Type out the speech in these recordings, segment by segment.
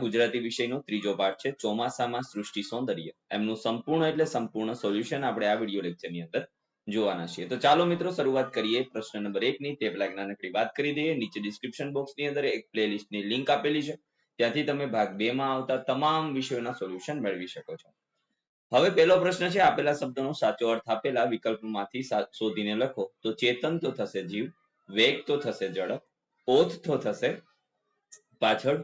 ગુજરાત વિષયનો ત્રીજો પાઠ છે, ચોમાસામાં સૃષ્ટિ સૌંદર્ય. એમનું સંપૂર્ણ એટલે સંપૂર્ણ સોલ્યુશન આપણે આ વીડિયો લેક્ચરની અંદર જોવાના છીએ. તો ચાલો મિત્રો, શરૂઆત કરીએ. પ્રશ્ન નંબર એક ની તે પહેલા નાનકડી વાત કરી દઈએ. નીચે ડિસ્ક્રિપ્શન બોક્સની અંદર એક પ્લેલિસ્ટની લિંક આપેલી છે. ત્યાંથી તમે ભાગ બે માં આવતા તમામ વિષયોના સોલ્યુશન મેળવી શકો છો. હવે પહેલો પ્રશ્ન છે, આપેલા શબ્દનો સાચો અર્થ આપેલા વિકલ્પમાંથી શોધીને લખો. તો ચેતન તો થશે જીવ, વેગ તો થશે ઝડપ, ઓથ તો થશે પાછળ,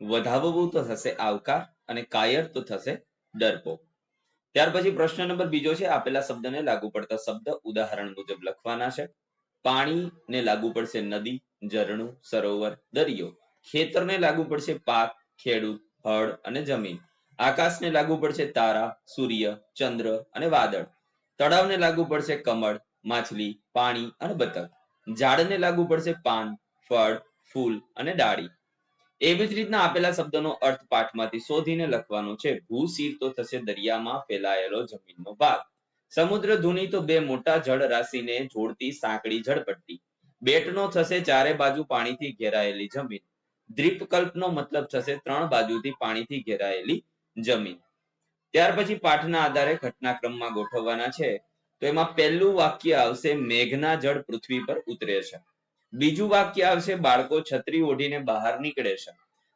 વધાવવું તો થશે આવકાર અને કાયર તો થશે ડરપો. ત્યાર પછી પ્રશ્ન નંબર બીજો છે, આપેલા શબ્દને લાગુ પડતા શબ્દ ઉદાહરણ મુજબ લખવાના છે. પાણીને લાગુ પડશે નદી, ઝરણું, સરોવર, દરિયો. ખેતરને લાગુ પડશે પાક, ખેડૂત, હળ અને જમીન. આકાશને લાગુ પડશે તારા, સૂર્ય, ચંદ્ર અને વાદળ. તળાવને લાગુ પડશે કમળ, માછલી, પાણી અને બતક. ઝાડને લાગુ પડશે પાન, ફળ, ફૂલ અને ડાળી. એવી જ રીતના આપેલા શબ્દનો અર્થ પાઠમાંથી શોધીને લખવાનો છે. ભૂશીર તો થશે દરિયામાં ફેલાયેલો જમીનનો ભાગ. સમુદ્ર ધૂની તો બે મોટા જળ રાશિને જોડતી સાંકડી જળપટ્ટી બેટનો થશે ચારે બાજુ પાણીથી ઘેરાયેલી જમીન. દ્વીપકલ્પનો મતલબ થશે ત્રણ બાજુથી પાણીથી ઘેરાયેલી જમીન. ત્યાર પછી પાઠના આધારે ઘટનાક્રમમાં ગોઠવવાના છે. તો એમાં પહેલું વાક્ય આવશે, મેઘના જળ પૃથ્વી પર ઉતરે છે. બીજું વાક્ય આવશે, બાળકો છત્રી ઓઢીને બહાર નીકળે છે.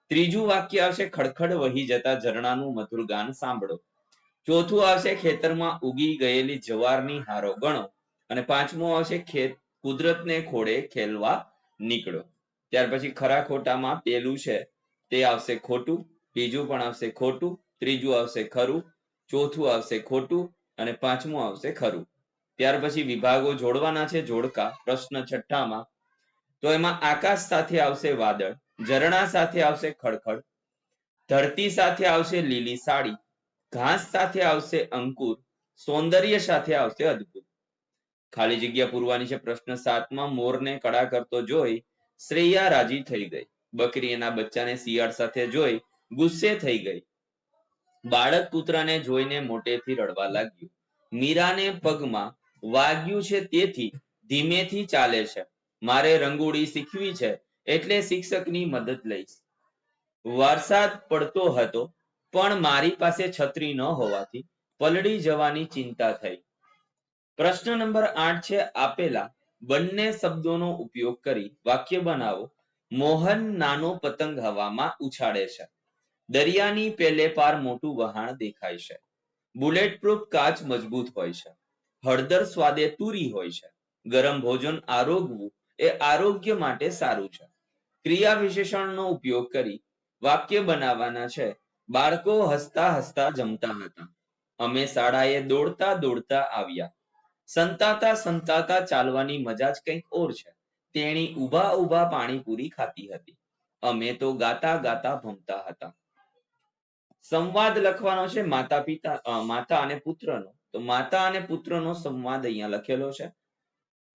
ત્રીજું વાક્ય આવશે, ખડખડ વહી જતા ઝરણાનું મધુર ગાન સાંભળો. ચોથું આવશે, ખેતરમાં ઉગી ગયેલી જવારની હારો ગણો. અને પાંચમું આવશે, ખેત, કુદરતને ખોડે ખેલવા નીકળો. ત્યાર પછી ખરા ખોટામાં પેલું છે, તે આવશે ખોટું, બીજું પણ આવશે ખોટું ત્રીજું આવશે ખરું, ચોથું આવશે ખોટું અને પાંચમું આવશે ખરું. ત્યાર પછી વિભાગો જોડવાના છે, જોડકા, પ્રશ્ન છઠ્ઠામાં. તો એમાં આકાશ સાથે આવશે વાદળ, ઝરણા સાથે આવશે ખડખડ, ધરતી સાથે આવશે લીલી સાડી, ઘાસ સાથે આવશે અંકુર, સૌંદર્ય સાથે આવશે અદ્ભુત. ખાલી જગ્યા પૂરવાની છે, પ્રશ્ન સાતમાં, મોરને કડા કરતો જોઈ, શ્રેયા રાજી થઈ ગઈ. બકરી એના બચ્ચાને શિયાળ સાથે જોઈ, ગુસ્સે થઈ ગઈ. બાળક કૂતરાને જોઈને મોટેથી રડવા લાગ્યું. મીરાને પગમાં વાગ્યું છે તેથી ધીમેથી ચાલે છે. મારે રંગોળી શીખવી છે, એટલે શિક્ષકની મદદ લઈશ. વરસાદ પડતો હતો, પણ મારી પાસે છત્રી ન હોવાથી પલળી જવાની ચિંતા થઈ. પ્રશ્ન નંબર આઠ છે, આપેલા બંને શબ્દોનો ઉપયોગ કરી વાક્ય બનાવો. મોહન નાનો પતંગ હવામાં ઉછાળે છે. દરિયાની પેલે પાર મોટું વહાણ દેખાય છે. બુલેટ પ્રૂફ કાચ મજબૂત હોય છે. હળદર સ્વાદે તુરી હોય છે. ગરમ ભોજન આરોગવું એ આરોગ્ય માટે સારું છે. ક્રિયા વિશેષણનો ઉપયોગ કરી વાક્ય બનાવવાના છે. બાળકો હસતા હસતા જમતા હતા. અમે શાળાએ દોડતા દોડતા આવ્યા. સંતાતા સંતાતા ચાલવાની મજા જ કંઈક ઓર છે. તેણી ઊભા ઊભા પાણીપુરી ખાતી હતી. અમે તો ગાતા ગાતા ભમતા હતા. સંવાદ લખવાનો છે માતા પિતા માતા અને પુત્રનો. તો માતા અને પુત્રનો સંવાદ અહીંયા લખેલો છે.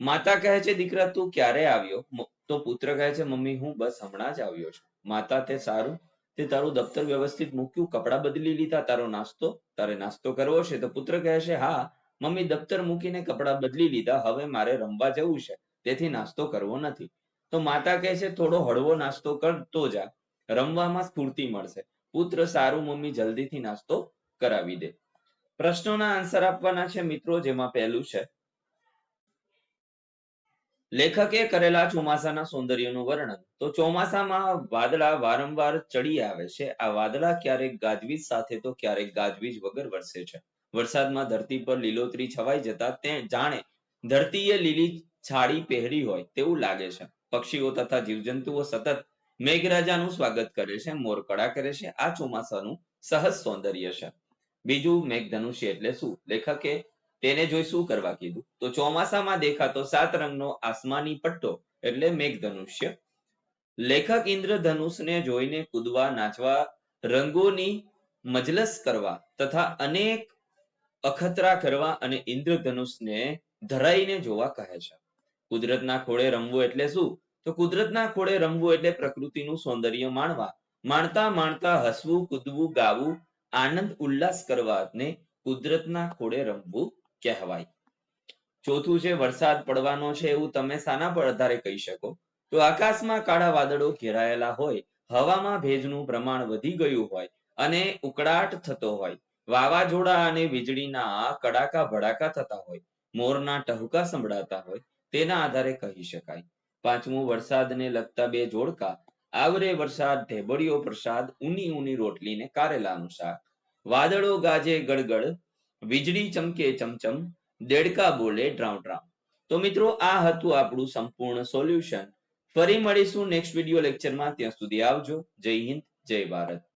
માતા કહે છે, દીકરા, તું ક્યારે આવ્યો? તો પુત્ર કહે છે, મમ્મી, હું બસ હમણાં જ આવ્યો છું. માતા, તે સારું? તે તારું દફતર વ્યવસ્થિત મૂક્યું? કપડાં બદલી લીધા? તારો નાસ્તો? તારે નાસ્તો કરવો છે? તો પુત્ર કહે છે, હા, મમ્મી, દફતર મૂકીને કપડાં બદલી લીધા. હવે મારે રમવા જવું છે. તેથી નાસ્તો કરવો નથી. તો માતા કહે છે, થોડો હળવો નાસ્તો કરતો જા. રમવામાં સ્ફૂર્તિ મળશે. પુત્ર સારું મમ્મી જલ્દીથી નાસ્તો કરાવી દે. પ્રશ્નોના આન્સર આપવાના છે મિત્રો, જેમાં પહેલું છે. લેખકે કરેલા ચોમાસાના સૌંદર્યનું વર્ણન. તો ચોમાસામાં વાદળા વારંવાર ચડી આવે છે. આ વાદળા ક્યારેક ગાજવીજ સાથે તો ક્યારેક ગાજવીજ વગર વરસે છે. વરસાદમાં ધરતી પર લીલોતરી છવાઈ જતા તે જાણે ધરતીએ લીલી છાડી પહેરી હોય તેવું લાગે છે. પક્ષીઓ તથા જીવજંતુઓ સતત મેઘરાજાનું સ્વાગત કરે છે, મોરકળા કરે છે. આ ચોમાસાનું સહજ સૌંદર્ય છે. બીજું મેઘધનુષ્ય એટલે શું? લેખકે તેને જોઈ શું કરવા કીધું? તો ચોમાસામાં દેખાતો સાત રંગનો આસમાની પટ્ટો એટલે મેઘધનુષ્ય. લેખક ઇન્દ્રધનુષને જોઈને કૂદવા, નાચવા, રંગોની મજલસ કરવા તથા અનેક અખતરા કરવા અને ઇન્દ્રધનુષને ધરાઈને જોવા કહે છે. કુદરતના ખોળે રમવું એટલે શું? તો કુદરતના ખોળે રમવું એટલે પ્રકૃતિનું સૌંદર્ય માણવા. માણતા માણતા હસવું, કૂદવું, ગાવું, આનંદ, ઉલ્લાસ કરવાને કુદરતના ખોળે રમવું કહેવાય. ચોથું છે, વરસાદ પડવાનો છે એવું તમે સાના પર આધારે કહી શકો. તો આકાશમાં કાળા વાદળો ઘેરાયેલા હોય, હવામાં ભેજનું પ્રમાણ વધી ગયું હોય અને ઉકળાટ થતો હોય, વાવાઝોડા અને વીજળીના કડાકા ભડાકા થતા હોય, મોરના ટહુકા સંભળાતા હોય, તેના આધારે કહી શકાય. પાંચમું વરસાદને લગતા બે જોડકા. આવરે વરસાદ ઢેબરિયો પ્રસાદ ઊની ઊની રોટલી ને કારેલાનું શાક. વાદળો ગાજે ગડગડ, વીજળી ચમકે ચમચમ, દેડકા બોલે ડ્રાઉ ડ્રાઉ. તો મિત્રો, આ હતું આપણું સંપૂર્ણ સોલ્યુશન. ફરી મળીશું નેક્સ્ટ વીડિયો લેક્ચરમાં. ત્યાં સુધી આવજો. જય હિન્દ, જય ભારત.